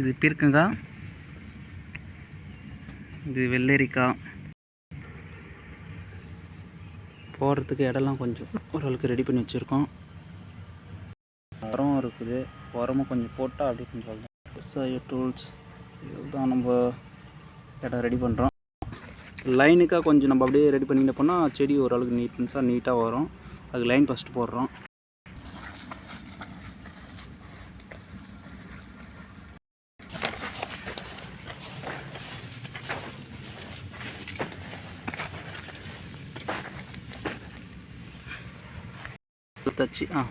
இது பீர்க்கங்காய் இது வெள்ளரிக்காய் போகிறதுக்கு இடம்லாம் கொஞ்சம் ஓரளவுக்கு ரெடி பண்ணி வச்சுருக்கோம். உரம் இருக்குது. உரமும் கொஞ்சம் போட்டால் அப்படியே கொஞ்சம் விவசாய டூல்ஸ் இதுதான் நம்ம இடம் ரெடி பண்ணுறோம் லைனுக்காக கொஞ்சம் நம்ம அப்படியே ரெடி பண்ணிட்டு போனால் செடி ஓரளவுக்கு நீட்னஸாக நீட்டாக வரும். அதுக்கு லைன் ஃபஸ்ட்டு போடுறோம். தச்சு ஆ.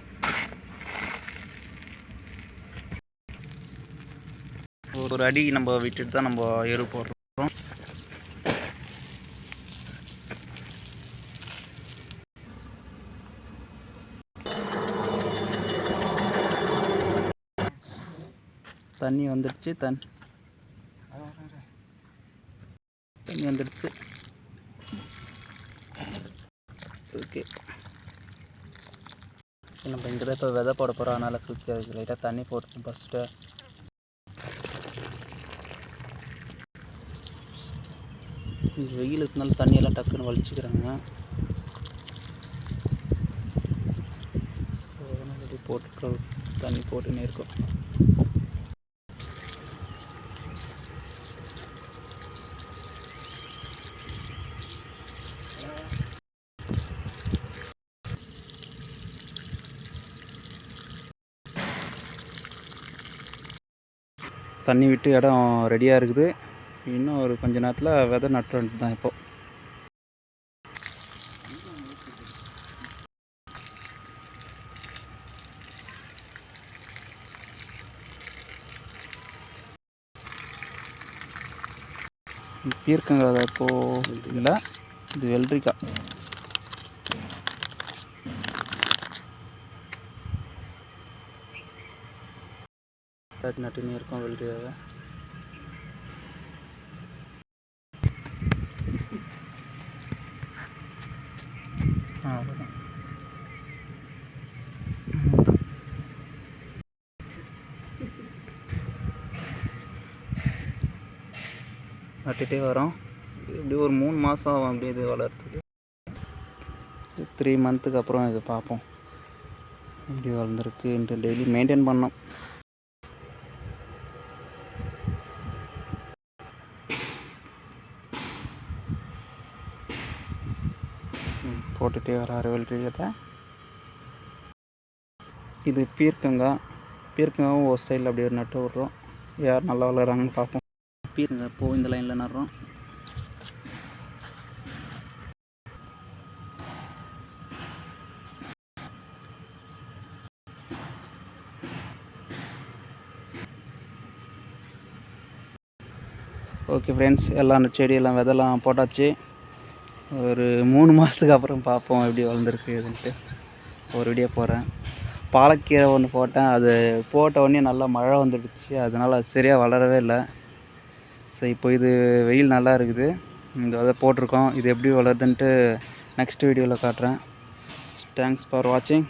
ஒரு அடி நம்ம விட்டுட்டு தான் நம்ம எரு போடுறோம். தண்ணி வந்துடுச்சு. தண்ணி தண்ணி வந்துடுச்சு. ஓகே. நம்ம இங்கே தான் இப்போ விதை போட போகிறோம் அதனால் சுற்றி அதுக்கு லைட்டாக தண்ணி போட்டுருக்கோம் ஃபஸ்ட்டு இந்த வெயில் இருக்கனால தண்ணியெல்லாம் டக்குன்னு வலிச்சுக்கிறாங்க. ஸோ அதனால் தண்ணி போட்டுன்னே இருக்கோம். தண்ணி விட்டு இடம் ரெடியாக இருக்குது. இன்னும் ஒரு கொஞ்ச நேரத்தில் விதை நட்டு தான் இப்போ. பீர்க்கங்கிறத இப்போது இல்லை இது வெள்ளரிக்காய். நட்டுன்னு இருக்கோம் அவ்வளோதான் நட்டுகிட்டே வரோம். இப்படி ஒரு மூணு மாதம் ஆகும் அப்படியே இது வளர்த்துக்கு த்ரீ மந்த்துக்கு அப்புறம் இது பார்ப்போம். எப்படி வளர்ந்துருக்குன்ட்டு டெய்லி மெயின்டைன் பண்ணோம். போட்டுகிட்டே வராரு வெள்ளரியத்தை இது பீர்க்கங்காய் பீர்க்கங்காவும் ஒரு சைடில் அப்படியே நட்டு விட்றோம். யார் நல்லா வளர்கிறாங்கன்னு பார்ப்போம். பீர்க்கங்காய் பூ இந்த லைனில் நடுறோம். ஓகே ஃப்ரெண்ட்ஸ் எல்லாம் செடியெல்லாம் விதெல்லாம் போட்டாச்சு. ஒரு மூணு மாதத்துக்கு அப்புறம் பார்ப்போம் எப்படி வளர்ந்துருக்கு இதுன்ட்டு. ஒரு வீடியோ போடுறேன். பாலக்கீரை ஒன்று போட்டேன். அது போட்ட உடனே நல்லா மழை வந்துடுச்சு. அதனால் அது சரியாக வளரவே இல்லை. ஸோ இப்போ இது வெயில் நல்லா இருக்குது. இந்த விதை போட்டிருக்கோம். இது எப்படி வளருதுன்ட்டு நெக்ஸ்ட் வீடியோவில் காட்டுறேன். தேங்க்ஸ் ஃபார் வாட்சிங்